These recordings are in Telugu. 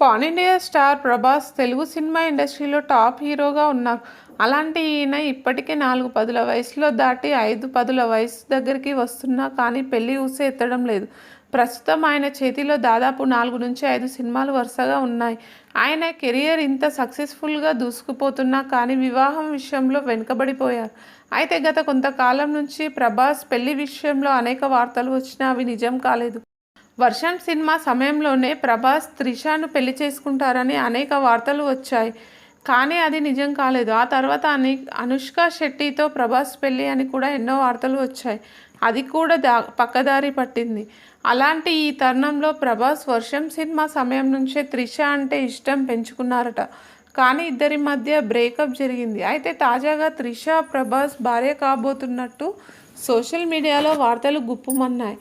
Pan India star Prabhas Telugu cinema ఇండస్ట్రీలో టాప్ హీరోగా ఉన్నారు అలాంటి ఈయన ఇప్పటికే నాలుగు పదుల వయసులో దాటి ఐదు పదుల వయసు దగ్గరికి వస్తున్నా కానీ పెళ్ళి ఊసే ఎత్తడం లేదు. ప్రస్తుతం ఆయన చేతిలో దాదాపు నాలుగు నుంచి ఐదు సినిమాలు వరుసగా ఉన్నాయి. ఆయన కెరియర్ ఇంత సక్సెస్ఫుల్గా దూసుకుపోతున్నా కానీ వివాహం విషయంలో వెనుకబడిపోయారు. అయితే గత కొంతకాలం నుంచి ప్రభాస్ పెళ్ళి విషయంలో అనేక వార్తలు వచ్చినా అవి నిజం కాలేదు. వర్షం సినిమా సమయంలోనే ప్రభాస్ త్రిషాను పెళ్ళి చేసుకుంటారని అనేక వార్తలు వచ్చాయి. కానీ అది నిజం కాలేదు. ఆ తర్వాత అని అనుష్క శెట్టితో ప్రభాస్ పెళ్ళి అని కూడా ఎన్నో వార్తలు వచ్చాయి. అది కూడా దా పక్కదారి పట్టింది. అలాంటి ఈ తరుణంలో ప్రభాస్ వర్షం సినిమా సమయం నుంచే త్రిష అంటే ఇష్టం పెంచుకున్నారట. కానీ ఇద్దరి మధ్య బ్రేకప్ జరిగింది. అయితే తాజాగా త్రిష ప్రభాస్ భార్య కాబోతున్నట్టు సోషల్ మీడియాలో వార్తలు గుప్పుమన్నాయి.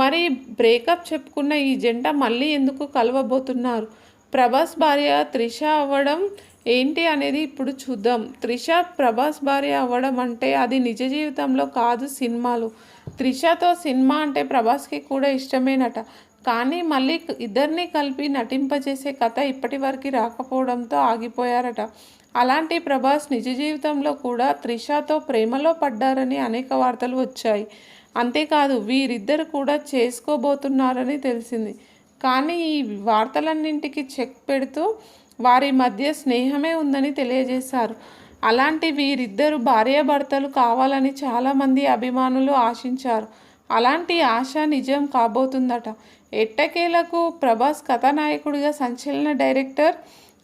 మరి బ్రేకప్ చెప్పుకున్న ఈ జంట మళ్ళీ ఎందుకు కలవబోతున్నారు? ప్రభాస్ భార్య త్రిష అవ్వడం ఏంటి అనేది ఇప్పుడు చూద్దాం. త్రిష ప్రభాస్ భార్య అవ్వడం అంటే అది నిజ జీవితంలో కాదు సినిమాలు. త్రిషతో సినిమా అంటే ప్రభాస్కి కూడా ఇష్టమేనట. కానీ మళ్ళీ ఇద్దరిని కలిపి నటింపజేసే కథ ఇప్పటి వరకు రాకపోవడంతో ఆగిపోయారట. అలాంటి ప్రభాస్ నిజ జీవితంలో కూడా త్రిషతో ప్రేమలో పడ్డారని అనేక వార్తలు వచ్చాయి. అంతేకాదు వీరిద్దరు కూడా చేసుకోబోతున్నారని తెలిసింది. కానీ ఈ వార్తలన్నింటికి చెక్ పెడుతూ వారి మధ్య స్నేహమే ఉందని తెలియజేశారు. అలాంటి వీరిద్దరు భార్యాభర్తలు కావాలని చాలామంది అభిమానులు ఆశించారు. అలాంటి ఆశ నిజం కాబోతుందట. ఎట్టకేలకు ప్రభాస్ కథానాయకుడిగా సంచలన డైరెక్టర్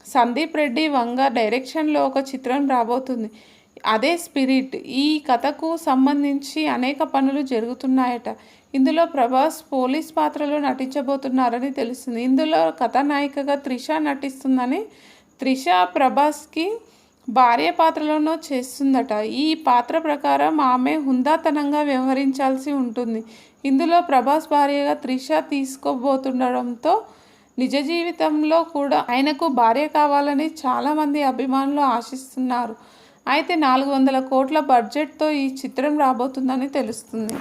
సందీప్ రెడ్డి వంగ డైరెక్షన్లో ఒక చిత్రం రాబోతుంది. అదే స్పిరిట్ ఈ కథకు సంబంధించి అనేక పనులు జరుగుతున్నాయట. ఇందులో ప్రభాస్ పోలీస్ పాత్రలో నటించబోతున్నారని తెలుస్తుంది. ఇందులో కథానాయికగా త్రిష నటిస్తుందని త్రిష ప్రభాస్కి భార్య పాత్రలోనూ చేస్తుందట. ఈ పాత్ర ప్రకారం ఆమె హుందాతనంగా వ్యవహరించాల్సి ఉంటుంది. ఇందులో ప్రభాస్ భార్యగా త్రిష తీసుకోబోతుండడంతో నిజ జీవితంలో కూడా ఆయనకు భార్య కావాలని చాలామంది అభిమానులు ఆశిస్తున్నారు. అయితే నాలుగు వందల కోట్ల బడ్జెట్తో ఈ చిత్రం రాబోతుందని తెలుస్తుంది.